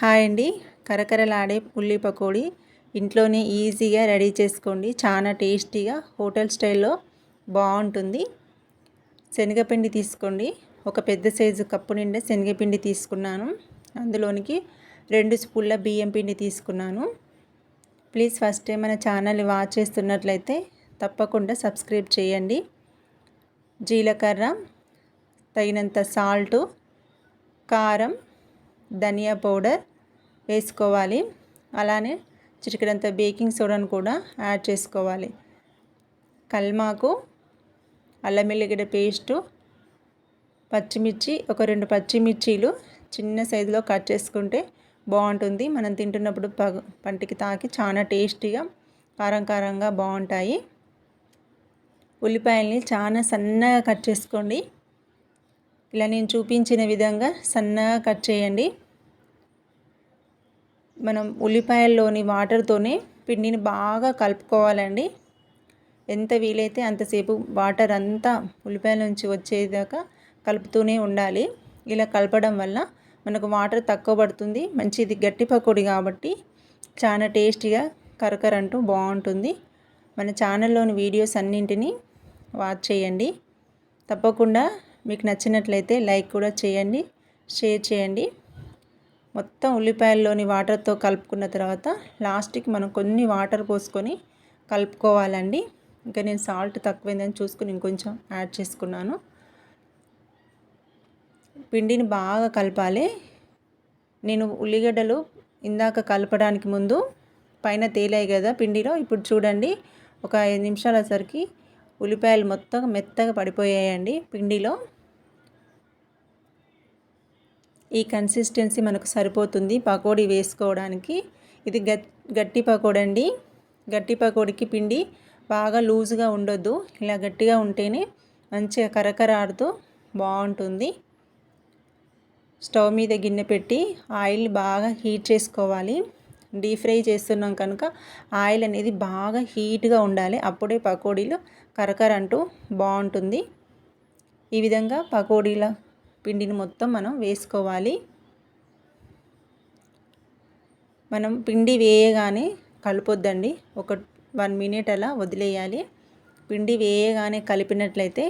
Hi అండి. కరకరలాడే ఉల్లి పకోడీ ఇంట్లోనే ఈజీగా రెడీ చేసుకోండి. చాలా టేస్టీగా హోటల్ స్టైల్లో బాగుంటుంది. శనగపిండి తీసుకోండి. ఒక పెద్ద సైజు కప్పు నిండా శనగపిండి తీసుకున్నాను. అందులోనికి రెండు స్పూన్ల బియ్యం పిండి తీసుకున్నాను. ప్లీజ్ ఫస్ట్ టైం మన ఛానల్ వాచ్ చేస్తున్నట్లయితే తప్పకుండా సబ్స్క్రైబ్ చేయండి. జీలకర్ర తగినంత సాల్టు కారం ధనియా పౌడర్ వేసుకోవాలి. అలానే చిటికడంత బేకింగ్ సోడాను కూడా యాడ్ చేసుకోవాలి. కల్మాకు అల్లం ఎల్లిగడ్డ పేస్టు పచ్చిమిర్చి ఒక రెండు పచ్చిమిర్చీలు చిన్న సైజులో కట్ చేసుకుంటే బాగుంటుంది. మనం తింటున్నప్పుడు పగ పంటికి తాకి చాలా టేస్టీగా కారం కారంగా బాగుంటాయి. ఉల్లిపాయల్ని చాలా సన్నగా కట్ చేసుకోండి. ఇలా నేను చూపించిన విధంగా సన్నగా కట్ చేయండి. మనం ఉల్లిపాయల్లోని వాటర్తోనే పిండిని బాగా కలుపుకోవాలండి. ఎంత వీలైతే అంతసేపు వాటర్ అంతా ఉల్లిపాయల నుంచి వచ్చేదాకా కలుపుతూనే ఉండాలి. ఇలా కలపడం వల్ల మనకు వాటర్ తక్కువ పడుతుంది. మంచిది గట్టి పకోడి కాబట్టి చాలా టేస్టీగా కరకరంటూ బాగుంటుంది. మన ఛానల్లోని వీడియోస్ అన్నింటినీ వాచ్ చేయండి. తప్పకుండా మీకు నచ్చినట్లయితే లైక్ కూడా చేయండి షేర్ చేయండి. మొత్తం ఉల్లిపాయల్లోని వాటర్తో కలుపుకున్న తర్వాత లాస్ట్కి మనం కొన్ని వాటర్ పోసుకొని కలుపుకోవాలండి. ఇంకా నేను సాల్ట్ తక్కువైందని చూసుకుని ఇంకొంచెం యాడ్ చేసుకున్నాను. పిండిని బాగా కలపాలి. నేను ఉల్లిగడ్డలు ఇందాక కలపడానికి ముందు పైన తేలాయి కదా పిండిలో ఇప్పుడు చూడండి ఒక ఐదు నిమిషాలు సరికి ఉల్లిపాయలు మొత్తం మెత్తగా పడిపోయాయండి పిండిలో. ఈ కన్సిస్టెన్సీ మనకు సరిపోతుంది. పకోడీ వేసుకోవడానికి ఇది గట్టి పకోడీ అండి. గట్టి పకోడీకి పిండి బాగా లూజ్గా ఉండొద్దు. ఇలా గట్టిగా ఉంటేనే మంచిగా కరకరాడుతూ బాగుంటుంది. స్టవ్ మీద గిన్నె పెట్టి ఆయిల్ బాగా హీట్ చేసుకోవాలి. డీప్ ఫ్రై చేస్తున్నాం కనుక ఆయిల్ అనేది బాగా హీట్గా ఉండాలి. అప్పుడే పకోడీలు కరకర అంటూ బాగుంటుంది. ఈ విధంగా పకోడీల పిండిని మొత్తం మనం వేసుకోవాలి. మనం పిండి వేయగానే కలపొద్దండి. ఒక వన్ మినిట్ అలా వదిలేయాలి. పిండి వేయగానే కలిపినట్లయితే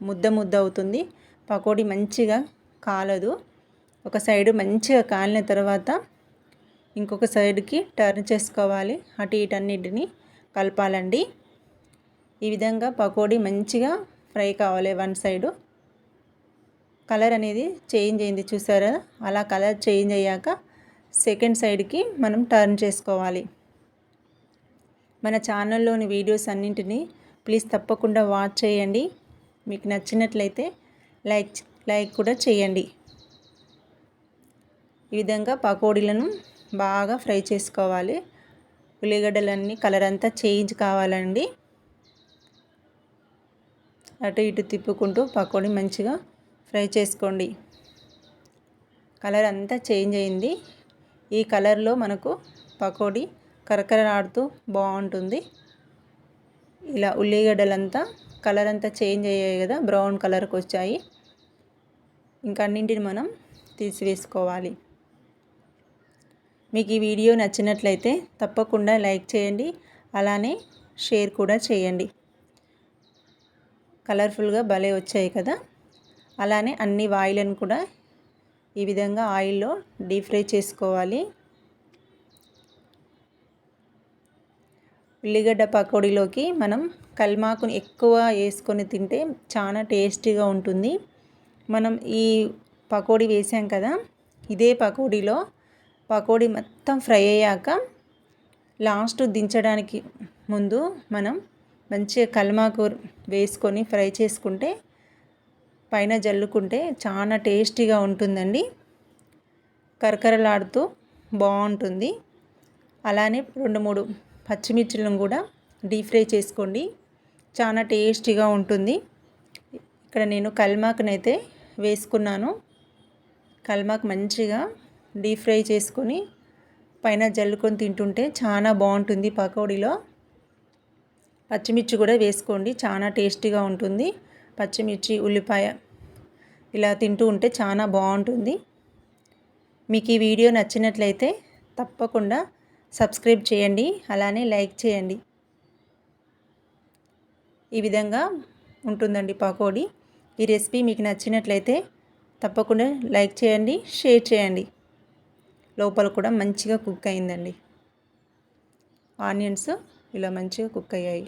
ముద్ద ముద్ద అవుతుంది. పకోడీ మంచిగా కాలదు. ఒక సైడు మంచిగా కాలిన తర్వాత ఇంకొక సైడ్కి టర్న్ చేసుకోవాలి. అటు ఇటు అన్నిటిని కలపాలండి. ఈ విధంగా పకోడీ మంచిగా ఫ్రై కావాలి వన్ సైడు. కలర్ అనేది చేంజ్ అయింది చూసారా? అలా కలర్ చేంజ్ అయ్యాక సెకండ్ సైడ్కి మనం టర్న్ చేసుకోవాలి. మన ఛానల్లోని వీడియోస్ అన్నింటినీ ప్లీజ్ తప్పకుండా వాచ్ చేయండి. మీకు నచ్చినట్లయితే లైక్ లైక్ కూడా చేయండి. ఈ విధంగా పకోడీలను బాగా ఫ్రై చేసుకోవాలి. ఉల్లిగడ్డలన్నీ కలర్ అంతా చేంజ్ కావాలండి. అటు ఇటు తిప్పుకుంటూ పకోడీ మంచిగా ఫ్రై చేసుకోండి. కలర్ అంతా చేంజ్ అయింది. ఈ కలర్లో మనకు పకోడీ కరకరలాడుతూ బాగుంటుంది. ఇలా ఉల్లిగడ్డలంతా కలర్ అంతా చేంజ్ అయ్యాయి కదా బ్రౌన్ కలర్కి వచ్చాయి. ఇంకా అన్నింటిని మనం తీసివేసుకోవాలి. మీకు ఈ వీడియో నచ్చినట్లయితే తప్పకుండా లైక్ చేయండి అలానే షేర్ కూడా చేయండి. కలర్ఫుల్గా భలే వచ్చాయి కదా. అలానే అన్ని వాయిలను కూడా ఈ విధంగా ఆయిల్లో డీప్ ఫ్రై చేసుకోవాలి. ఉల్లిగడ్డ పకోడీలోకి మనం కల్మాకుని ఎక్కువ వేసుకొని తింటే చాలా టేస్టీగా ఉంటుంది. మనం ఈ పకోడీ వేసాం కదా ఇదే పకోడీలో పకోడీ మొత్తం ఫ్రై అయ్యాక లాస్ట్ దించడానికి ముందు మనం మంచిగా కల్మాకు వేసుకొని ఫ్రై చేసుకుంటే పైన జల్లుకుంటే చాలా టేస్టీగా ఉంటుందండి. కరకరలాడుతూ బాగుంటుంది అలానే రెండు మూడు పచ్చిమిర్చిలను కూడా డీప్ ఫ్రై చేసుకోండి. చాలా టేస్టీగా ఉంటుంది. ఇక్కడ నేను కల్మాకునైతే వేసుకున్నాను. కల్మాక్ మంచిగా డీప్ ఫ్రై చేసుకొని పైన జల్లుకొని తింటుంటే చాలా బాగుంటుంది పకోడీలో. పచ్చిమిర్చి కూడా వేసుకోండి చాలా టేస్టీగా ఉంటుంది. పచ్చిమిర్చి ఉల్లిపాయ ఇలా తింటూ ఉంటే చాలా బాగుంటుంది. మీకు ఈ వీడియో నచ్చినట్లయితే తప్పకుండా సబ్స్క్రైబ్ చేయండి అలానే లైక్ చేయండి. ఈ విధంగా ఉంటుందండి పకోడీ. ఈ రెసిపీ మీకు నచ్చినట్లయితే తప్పకుండా లైక్ చేయండి షేర్ చేయండి. లోపల కూడా మంచిగా కుక్ అయిందండి. ఆనియన్స్ ఇలా మంచిగా కుక్ అయ్యాయి.